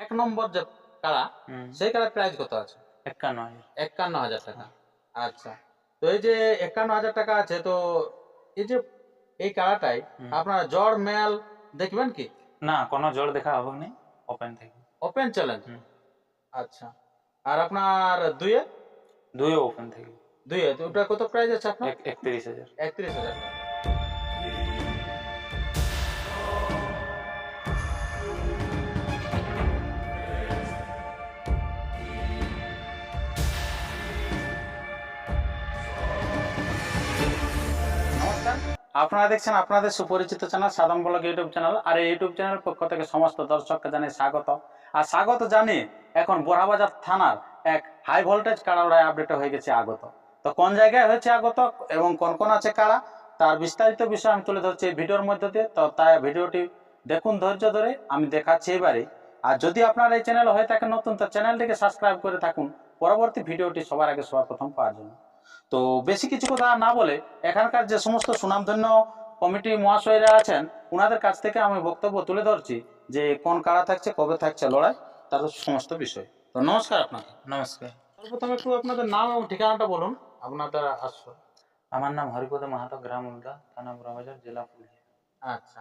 এক নম্বর যে হুম, সেই কাড়ার প্রাইস কত আছে? একান্ন হাজার। একান্ন হাজার টাকা। আচ্ছা। তো এই যে একান্ন হাজার টাকা আছে তো এই যে এই কাড়াটাই হুম। আপনার জ্বর মেল দেখবেন কি? না কোনো জ্বর দেখা হবে না ওপেন থেকে। Open challenge. আচ্ছা। আর আপনার দুইয়ে? দুই ওপেন থেকে। দুইয়ে? তো ওটা কত প্রাইস আছে আপনার? একত্রিশ হাজার। একত্রিশ হাজার আপনারা দেখছেন আপনাদের সুপরিচিত channel Sadam blog YouTube channel, আর এই ইউটিউব চ্যানেলের পক্ষ থেকে সমস্ত দর্শককে জানাই স্বাগত। আর স্বাগত জানি এখন বোরাবাজার থানার এক হাই ভোল্টেজ কাড়া লড়াই আপডেট হয়ে গেছে আগত। তো কোন জায়গায় হয়েছে আগত এবং কোন কোন আছে কাড়া, তার বিস্তারিত বিষয় আমি তুলে ধরছি এই ভিডিওর মধ্যে দিয়ে। তো তাই ভিডিওটি দেখুন ধৈর্য ধরে, আমি দেখাচ্ছি এবারে আর যদি আপনার এই চ্যানেল হয়ে থাকে নতুন, তো চ্যানেলটিকে সাবস্ক্রাইব করে থাকুন। পরবর্তী ভিডিওটি সবার আগে সবার প্রথম পাওয়ার জন্য। তো বেশি কিছু কথা না বলে এখানকার যে সমস্ত সুনামধন্য কমিটি মহাশয়রা আছেন ওনাদের কাছ থেকে আমি বক্তব্য তুলে ধরছি যে কোন কারা থাকছে কবে থাকছে লড়াই তার সমস্ত বিষয়। তো নমস্কার আপনাকে। নমস্কার। সর্বপ্রথম একটু আপনাদের নাম এবং ঠিকানাটা বলুন। আপনাদের আসল। আমার নাম হরিপদ মাহাতো গ্রাম উল্টা থানা বুড়াবাজার জেলা পুরুলিয়া। আচ্ছা।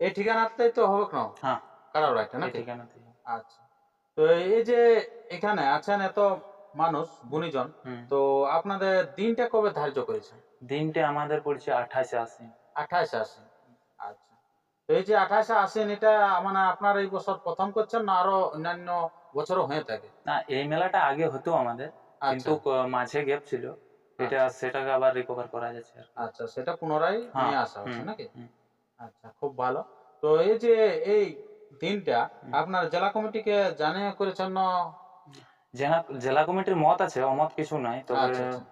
এই ঠিকানাটাই তো হবে না? হ্যাঁ। কারা লড়াইটা এই নাকি? ঠিকানা আচ্ছা। তো এই যে এখানে আছেন এত মানুষ গুণীজন তো আপনাদের দিনটা কবে ধার্য করেছে? দিনটা আমাদের পড়ছে আঠাশে আসি আঠাশে আসেন আচ্ছা। তো এই যে আঠাশে আসেন এটা মানে আপনার এই বছর প্রথম করছেন না আরও অন্যান্য বছরও হয়ে থাকে? না এই মেলাটা আগে হতো আমাদের কিন্তু আচ্ছা মাঝে গ্যাপ ছিল। এটা সেটাকে আবার রিকভার করা যাচ্ছে আচ্ছা সেটা পুনরায় হ্যাঁ, নিয়ে আসা হচ্ছে নাকি? আচ্ছা খুব ভালো। তো এই যে এই দিনটা আপনার জেলা কমিটিকে জানিয়ে করেছেন না? জেলা জেলা কমিটির মত আছে অমত কিছু নাই তবে আচ্ছা, আচ্ছা।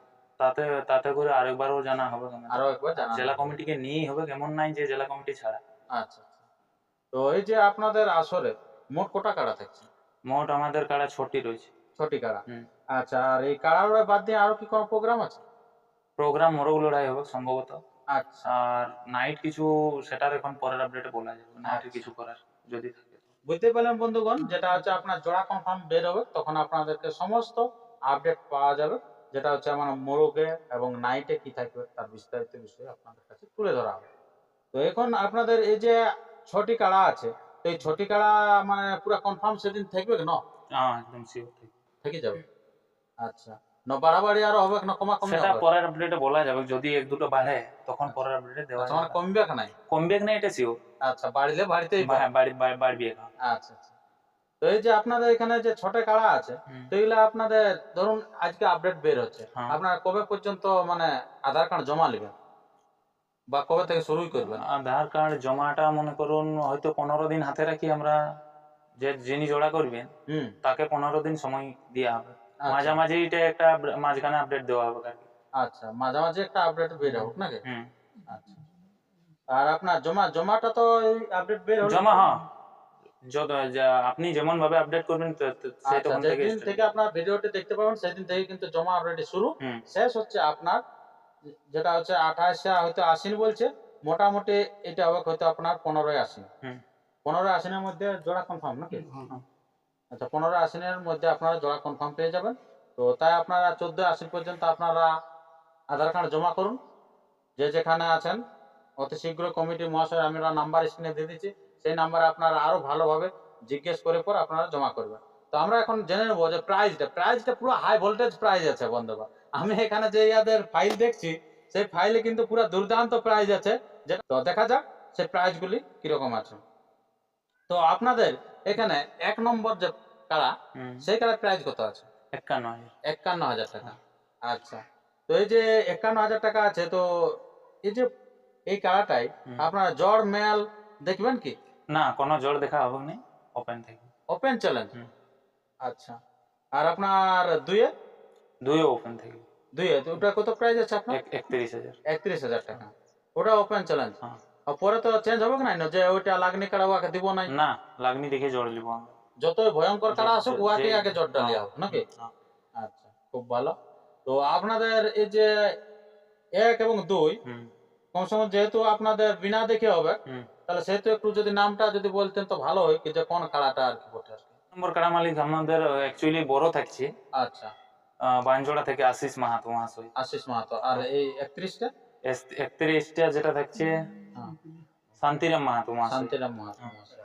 তাতে তাতে করে আরেকবারও জানা হবে। আরও একবার জানান জেলা কমিটিকে নিয়েই হবে কেমন নাই যে জেলা কমিটি ছাড়া। আচ্ছা আচ্ছা। তো এই যে আপনাদের আসরে মোট কটা কাড়া থাকছে? মোট আমাদের কাড়া ছটি রয়েছে। ছটি কাড়া। আচ্ছা আর এই কাড়া লড়াই বাদ দিয়ে আরও কি কোনো প্রোগ্রাম আছে? প্রোগ্রাম মোরগ লড়াই হবে সম্ভবত। আচ্ছা। আর নাইট কিছু সেটার এখন পরের আপডেটে বলা যাবে নাইটে। কিছু করার যদি থাকে। বুঝতে পারলেন বন্ধুগণ যেটা হচ্ছে আপনার জোড়া কনফার্ম বের হবে তখন আপনাদেরকে সমস্ত আপডেট পাওয়া যাবে যেটা হচ্ছে আমার মোরগে এবং নাইটে কি থাকবে তার বিস্তারিত বিষয়ে আপনাদের কাছে তুলে ধরা হবে। তো এখন আপনাদের এই যে ছটি কাড়া আছে তো এই ছটি কাড়া মানে পুরো কনফার্ম সেদিন থাকবে না? হ্যাঁ একদম থেকে যাবে? আচ্ছা। না বাড়াবাড়ি আরও হবে না কমা কমে সেটা পরের আপডেটে বলা যাবে যদি এক দুটো বাড়ে তখন পরের আপডেটে দেওয়া কমবে কি নাই? কমবে না এটা শিওর আচ্ছা বাড়িলে বাড়িতেই হ্যাঁ বাড়ি বাড়ি- আচ্ছা তো এই যে আপনাদের এখানে যে ছটে কাড়া আছে তো এগুলো আপনাদের ধরুন আজকে আপডেট বের হচ্ছে। হ্যাঁ। আপনারা কবে পর্যন্ত মানে আধার কার্ড জমা নেবেন? বা কবে থেকে শুরুই করবেন? আধার কার্ড জমাটা মনে করুন হয়তো পনেরো দিন হাতে রাখি আমরা। যে যিনি জোড়া করবেন তাকে পনেরো দিন সময় দেওয়া হবে। মাঝামাঝি এটা একটা মাঝখানে আপডেট দেওয়া হবে আর কি আচ্ছা মাঝামাঝি একটা আপডেট বের হোক নাকি? হুম। আচ্ছা। আর আপনার জমা জমাটা তো আপডেট বের হলো। জমা হ্যাঁ। যত আপনি যেমন ভাবে আপডেট করবেন আচ্ছা তখন থেকে যেদিন থেকে আপনার ভিডিওটি দেখতে পাবেন সেদিন থেকে কিন্তু জমা অলরেডি শুরু। শেষ হচ্ছে আপনার যেটা হচ্ছে আঠাশে হয়তো আশ্বিন বলছে মোটামুটি এটা হবে হয়তো আপনার পনেরোই আশ্বিন পনেরোই আশ্বিনের মধ্যে জোড়া কনফার্ম নাকি? আচ্ছা পনেরো আশ্বিনের মধ্যে আপনারা জোড়া কনফার্ম পেয়ে যাবেন। তো তাই আপনারা চোদ্দোই আশ্বিন পর্যন্ত আপনারা আধার কার্ড জমা করুন। যে যেখানে আছেন, অতি শীঘ্র কমিটি মহাশয় আমরা নাম্বার স্ক্রিনে দিয়ে দিচ্ছি। সেই নাম্বারে আপনারা আরও ভালোভাবে জিজ্ঞেস করে পর আপনারা জমা করবেন। তো আমরা এখন জেনে নেব যে প্রাইসটা প্রাইসটা পুরো হাই ভোল্টেজ প্রাইস আছে বন্ধুরা আমি এখানে যে ইয়াদের ফাইল দেখছি, সেই ফাইলে কিন্তু পুরো দুর্দান্ত প্রাইস আছে। যে তো দেখা যাক সেই প্রাইসগুলি কীরকম আছে। তো আপনাদের এখানে এক নম্বর যে কারা সেই কারার প্রাইস কত আছে? একান্ন হাজার। একান্ন হাজার টাকা। আচ্ছা। তো এই যে একান্ন হাজার টাকা আছে তো এই যে এই কারাটাই। আপনার জ্বর মেল দেখবেন কি? না কোনো জ্বর দেখা হবে না। ওপেন থেকে। Open challenge. আচ্ছা। আর আপনার দুইয়ে? দুই ওপেন থেকে। দুইয়ে। তো ওটা কত প্রাইস আছে আপনার? একত্রিশ হাজার। একত্রিশ হাজার টাকা। ওটা ওপেন চ্যালেঞ্জ হ্যাঁ। পরে তো চেঞ্জ হবে না যে ওইটা লাগনি কাড়া ওকে দিব নাই না লাগনি দেখে লিব আমরা যতই ভয়ঙ্কর কাড়া আসুক উহাকে আগে জট ডালিয়া হোক নাকি। আচ্ছা খুব ভালো তো আপনাদের এই যে এক এবং দুই যেহেতু আপনাদের বিনা দেখে হবে তাহলে সেহেতু একটু যদি নামটা যদি বলতেন তো ভালো হয় যে কোন কাড়াটা আর কি বটে নম্বর কাড়া মালিক আমাদের অ্যাকচুয়ালি বড় থাকছে আচ্ছা বানজোড়া থেকে আশিস মাহাতো মহাশয় আশিস মাহাতো আর এই একত্রিশটা একত্রিশটা যেটা থাকছে শান্তিরাম মাহাতো মহাশয় শান্তিরাম মাহাতো মহাশয়।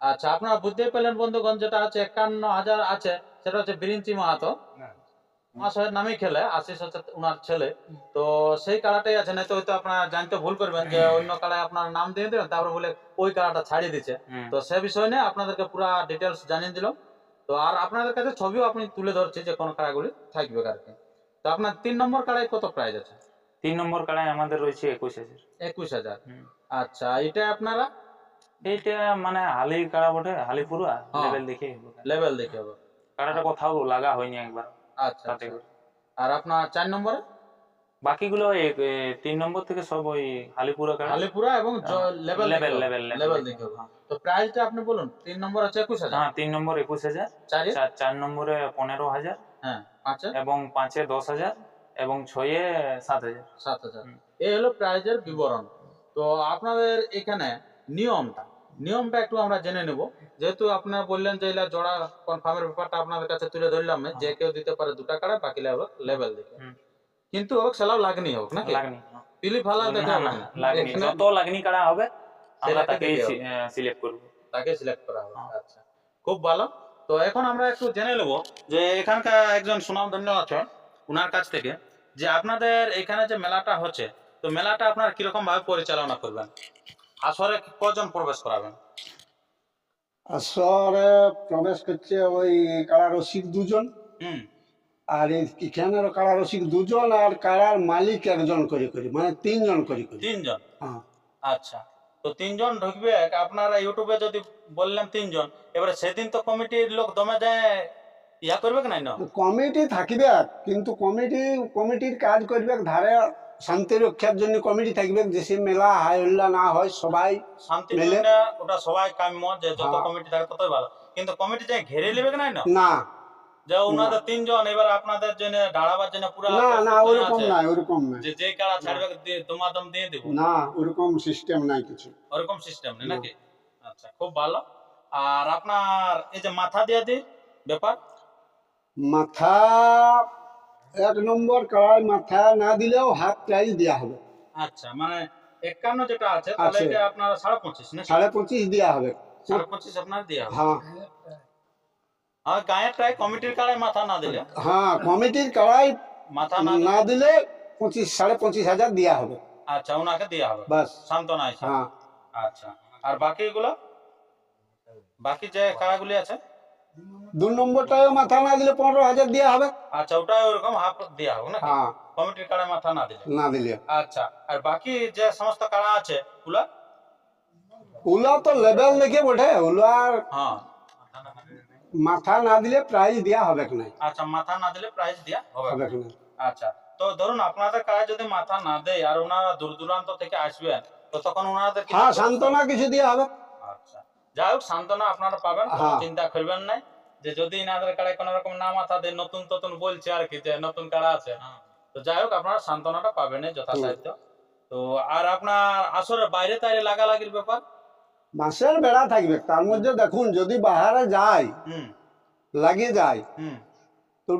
আচ্ছা আপনারা বুঝতেই পেলেন বন্ধুগণ যেটা হচ্ছে একান্ন হাজার আছে সেটা হচ্ছে বিরিঞ্চি মাহাতো। মহাশয়ের নামেই খেলে আশিস হচ্ছে উনার ছেলে। তো সেই কাড়াটাই আছে না তো হয়তো আপনারা জানতে ভুল করবেন যে অন্য কাড়ায় আপনার নাম দিয়ে দেবেন তারপরে বলে ওই কাড়াটা ছাড়িয়ে দিচ্ছে। তো সে বিষয় নিয়ে আপনাদেরকে পুরো ডিটেলস জানিয়ে দিলাম। তো আর আপনাদের কাছে ছবিও আপনি তুলে ধরছি যে কোন কাড়াগুলি থাকবে আর কি তো আপনার তিন নম্বর কাড়ায় কত প্রাইজ আছে? তিন নম্বর কাড়ায় আমাদের রয়েছে একুশ হাজার। একুশ হাজার। আচ্ছা এটা আপনারা? এইটা মানে হালি কাড়া বটে হালি পুরা হ্যাঁ। লেভেল দেখে লেভেল দেখে হবে। কাড়াটা কোথাও লাগা হয়নি একবার। আচ্ছা আচ্ছা। আর আপনার চার নম্বরে? বাকিগুলো তিন নম্বর থেকে সব ওই হালিপুরা কাড়া। আলিপুরা এবং লেভেল লেভেল লেভেল লেভেল দেখে তো প্রাইসটা আপনি বলুন তিন নম্বর আছে একুশ হাজার? হ্যাঁ তিন নম্বর একুশ হাজার। চারে চার চার নম্বরে পনেরো হাজার হ্যাঁ পাঁচে এবং পাঁচে দশ হাজার। এবং ছয়ে সাত হাজার। সাত হাজার। এই হলো প্রাইজের বিবরণ। তো আপনাদের এখানে নিয়মটা নিয়মটা একটু আমরা জেনে নেব। যেহেতু আপনারা বললেন যে এলা জোড়া কনফার্মের ব্যাপারটা আপনাদের কাছে তুলে ধরলাম যে কেউ দিতে পারে দুটা কাড়া বাকি লেভেল দেখে কিন্তু হোক সেলাও লাগনি হোক নাকি? লাগনি। পিলি ফালা দেখা না। লাগনি। যত লাগনি কাড়া হবে আমরা হবে। সিলেক্ট করব। তাকে সিলেক্ট করা হবে হ্যাঁ। আচ্ছা। খুব ভালো। তো এখন আমরা একটু জেনে নেব যে এখানকার একজন সুনামধন্য আছেন উনার কাছ থেকে যে আপনাদের এখানে যে মেলাটা হচ্ছে তো মেলাটা আপনার কীরকম ভাবে পরিচালনা করবেন? আসরে কজন প্রবেশ করাবেন? আসরে প্রবেশ করছে ওই কারা রসিক দুজন। হুম। আর এখানের কারা রসিক দুজন আর কারার মালিক একজন করে করি মানে তিনজন করে করি। তিনজন? হ্যাঁ। আচ্ছা। তো তিনজন ঢুকবে আপনারা ইউটিউবে যদি বললেন তিনজন এবারে সেদিন তো কমিটির লোক দমে যায় ইয়া করবে কি নাই কমিটি থাকবে কিন্তু কমিটি কমিটির কাজ করবে ধারে শান্তি রক্ষার জন্য কমিটি থাকবে দেশে মেলা হাই হল্লা না হয় সবাই শান্তি মেলে- ওটা সবাই কাম্য যে যত হ্যাঁ। কমিটি থাকে ততই ভালো। কিন্তু কমিটি যে ঘেরে নেবে কি নাই না? না। যে ওনাদের তিনজন এবার আপনাদের জন্য দাঁড়াবার জন্য পুরো না না ওরকম নাই ওরকম নাই। যে যে কারা ছাড়বে দিয়ে- দম দিয়ে দেবো। না ওরকম সিস্টেম নাই কিছু। ওরকম সিস্টেম নেই নাকি? আচ্ছা খুব ভালো। আর আপনার এই যে মাথা দিয়ে দিই ব্যাপার? মাথা এক নম্বর কড়াই মাথা না দিলেও হাফ প্রাইজ দেওয়া হবে। আচ্ছা মানে একান্ন যেটা আছে তাহলে এটা আপনার সাড়ে পঁচিশ না সাড়ে পঁচিশ দেওয়া হবে। সাড়ে পঁচিশ আপনার দেওয়া হবে। হ্যাঁ। আর গায়ের টাই কমিটির মাথা না দিলে? হ্যাঁ কমিটির কড়াই মাথা না দিলে না দিলে? পঁচিশ সাড়ে পঁচিশ হাজার দেওয়া হবে। আচ্ছা ওনাকে দেওয়া হবে। বাস। সান্ত্বনা আছে। হ্যাঁ। আচ্ছা আর বাকি যে কাড়াগুলি আছে? দু নম্বরটাও মাথা না দিলে পনেরো হাজার দেওয়া হবে। আচ্ছা ওটাই ওরকম হাফ দেওয়া হবে না হ্যাঁ। কমিটির মাথা না দিলে। না দিলে। আচ্ছা আর বাকি যে সমস্ত কাড়া আছে ওগুলা তো লেভেল দেখে বটে হ্যাঁ। মাথা না দিলে প্রাইজ দেওয়া হবে নাই? আচ্ছা মাথা না দিলে দেওয়া হবে নাই? আচ্ছা তো ধরুন আপনাদের কাড়া যদি মাথা না দেয় আর ওনারা দূর দূরান্ত থেকে আসবেন তো তখন ওনাদের হ্যাঁ সান্ত্বনা কিছু দেওয়া হবে। আচ্ছা। যাই হোক সান্ত্বনা আপনারা পাবেন হ্যাঁ। চিন্তা করবেন নাই। যে যদি ইনাদের কাড়ায় কোনো রকম না মাথা দেয় নতুন নতুন বলছে আর কি যে নতুন কাড়া আছে। তো যাই হোক আপনারা সান্ত্বনাটা পাবেন যথাসাধ্য। তো আর আপনার আসরের বাইরে তাইরে লাগালাগির ব্যাপার? মাসের বেড়া থাকবে তার মধ্যে দেখুন যদি বাহারে যায় হুম। লাগে যায় হুম। তো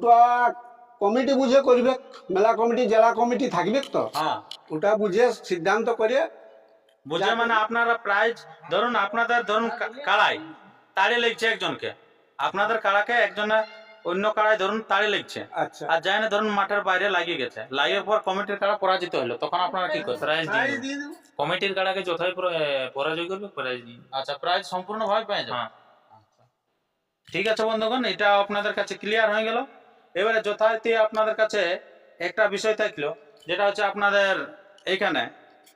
কমিটি বুঝে করবে মেলা কমিটি জেলা কমিটি থাকবে তো? হ্যাঁ। ওটা বুঝে সিদ্ধান্ত করে বুঝে মানে আপনারা প্রাইজ ধরুন আপনাদের ধরুন কাড়াই তাড়ি লেগছে একজনকে। আপনাদের কাড়াকে একজনে অন্য কাড়াই ধরুন তাড়ি লেগছে। আচ্ছা। আর যাই না ধরুন মাঠের বাইরে লাগিয়ে গেছে। লাগিয়ে পর কমিটির কাড়া পরাজিত হলো। তখন আপনারা কি করবেন? প্রাইজ দিয়ে। কমিটির কাড়াকে যথাই পরা- পরাজয় করবে? প্রাইজ দিন। আচ্ছা প্রাইজ সম্পূর্ণ ভাবে পেয়ে যাবে? হ্যাঁ। আচ্ছা। ঠিক আছে বন্ধুগণ এটা আপনাদের কাছে ক্লিয়ার হয়ে গেল। এবারে যথারীতি আপনাদের কাছে একটা বিষয় থাকল যেটা হচ্ছে আপনাদের এইখানে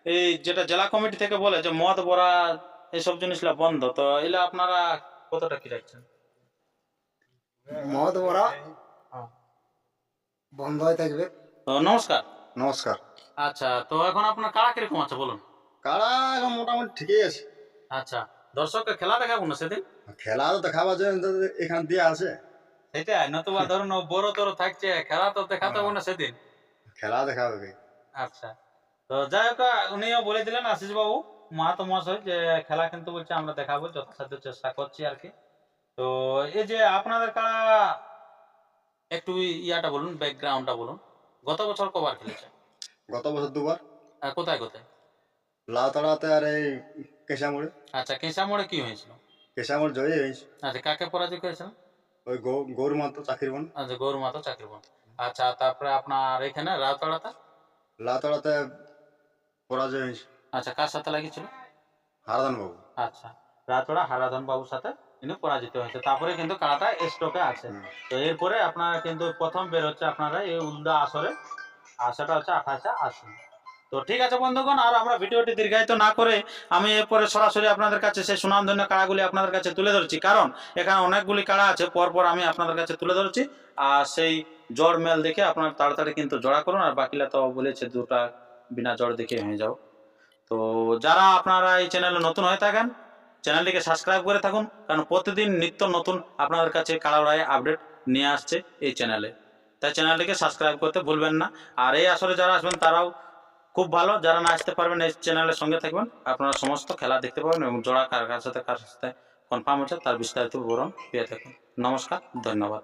এই যেটা জেলা কমিটি থেকে বলে যে মদ বড়া এইসব জিনিসগুলো বন্ধ তো এগুলো আপনারা কতটা কি রাখছেন? মদ বড়া হ্যাঁ। বন্ধ হয়ে থাকবে। নমস্কার। নমস্কার। আচ্ছা তো এখন আপনার কারা কীরকম আছে বলুন? কারা এখন মোটামুটি ঠিকই আছে। আচ্ছা দর্শককে খেলা দেখাবো না সেদিন? খেলা তো দেখাবার জন্য এখানে দিয়ে আছে। সেটাই নতুবা ধরুন বড় তোর থাকছে খেলা তো দেখাতে হবে না সেদিন। খেলা দেখাবে। আচ্ছা। তো যাই হোক উনিও বলে দিলেন আশিস বাবু মাহাতো মহাশয় যে খেলা কিন্তু বলছে আমরা দেখাবো যথাসাধ্য চেষ্টা করছি আর কি। তো এই যে আপনাদের কারা একটু ইয়াটা বলুন ব্যাকগ্রাউন্ডটা বলুন। গত বছর কবার খেলেছে? গত বছর দুবার। আর কোথায় কোথায়? লাউতাড়াতে আর এই কেশামুড়ে। আচ্ছা কেঁচামোড়ে কি হয়েছিল? কেশামুড় জয়ী হয়েছে। আচ্ছা কাকে পরাজয় করেছিল? ওই গৌর মাতো চাকরির বোন। আচ্ছা গৌর মাতো চাকরি বন। আচ্ছা তারপরে আপনার এখানে রাউতাড়াতে লাউতাড়াতে পরাজয় হয়েছে। আচ্ছা কার সাথে লাগিয়েছিল? হারাদান বাবু। আচ্ছা রাতোড়া হারাধন বাবুর সাথে কিন্তু পরাজিত হয়েছে। তারপরে কিন্তু কারাটা স্টকে আছে। তো এরপরে আপনারা কিন্তু প্রথম বের হচ্ছে আপনারা এই উল্দা আসরে। আর সেটা হচ্ছে আঠাশে আসুন তো ঠিক আছে বন্ধুগণ আর আমরা ভিডিওটি দীর্ঘায়িত না করে আমি এরপরে সরাসরি আপনাদের কাছে সেই সুনামধন্য কাড়াগুলি আপনাদের কাছে তুলে ধরছি। কারণ এখানে অনেকগুলি কাড়া আছে পরপর আমি আপনাদের কাছে তুলে ধরছি। আর সেই জড় মেল দেখে আপনারা তাড়াতাড়ি কিন্তু জড়া করুন। আর বাকিলা তো বলেছে দুটা বিনা জড় দেখে হয়ে যাও। তো যারা আপনারা এই চ্যানেলে নতুন হয়ে থাকেন চ্যানেলটিকে সাবস্ক্রাইব করে থাকুন, কারণ প্রতিদিন নিত্য নতুন আপনাদের কাছে কাড়াড়ায় আপডেট নিয়ে আসছে এই চ্যানেলে তাই চ্যানেলটিকে সাবস্ক্রাইব করতে ভুলবেন না। আর এই আসরে যারা আসবেন, তারাও খুব ভালো। যারা না আসতে পারবেন এই চ্যানেলের সঙ্গে থাকবেন, আপনারা সমস্ত খেলা দেখতে পাবেন এবং জোড়া কার কার সাথে কার সাথে কনফার্ম হচ্ছে, তার বিস্তারিত বিবরণ পেয়ে থাকুন। নমস্কার, ধন্যবাদ।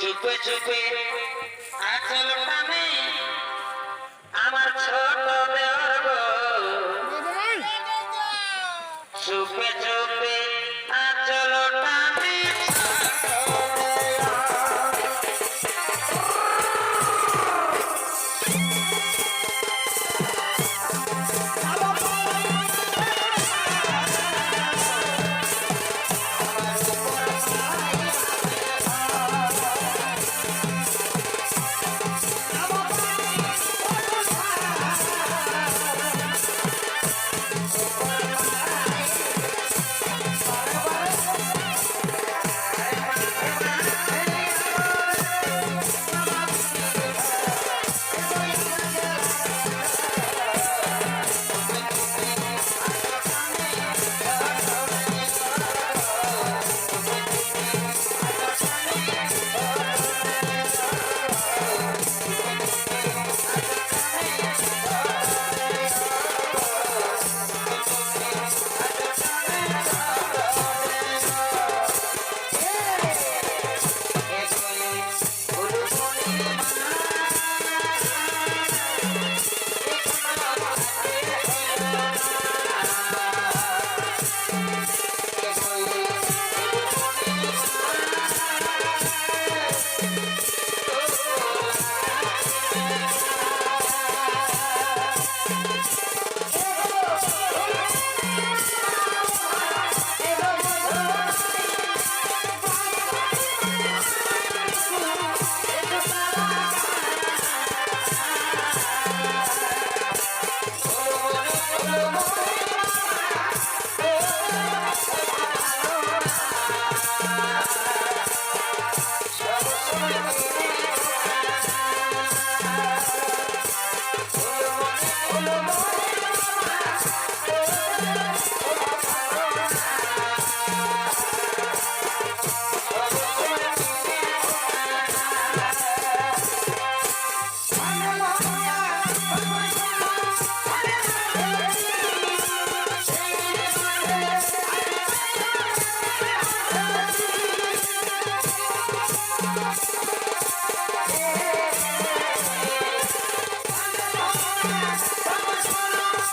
চুপে চুপে। আচল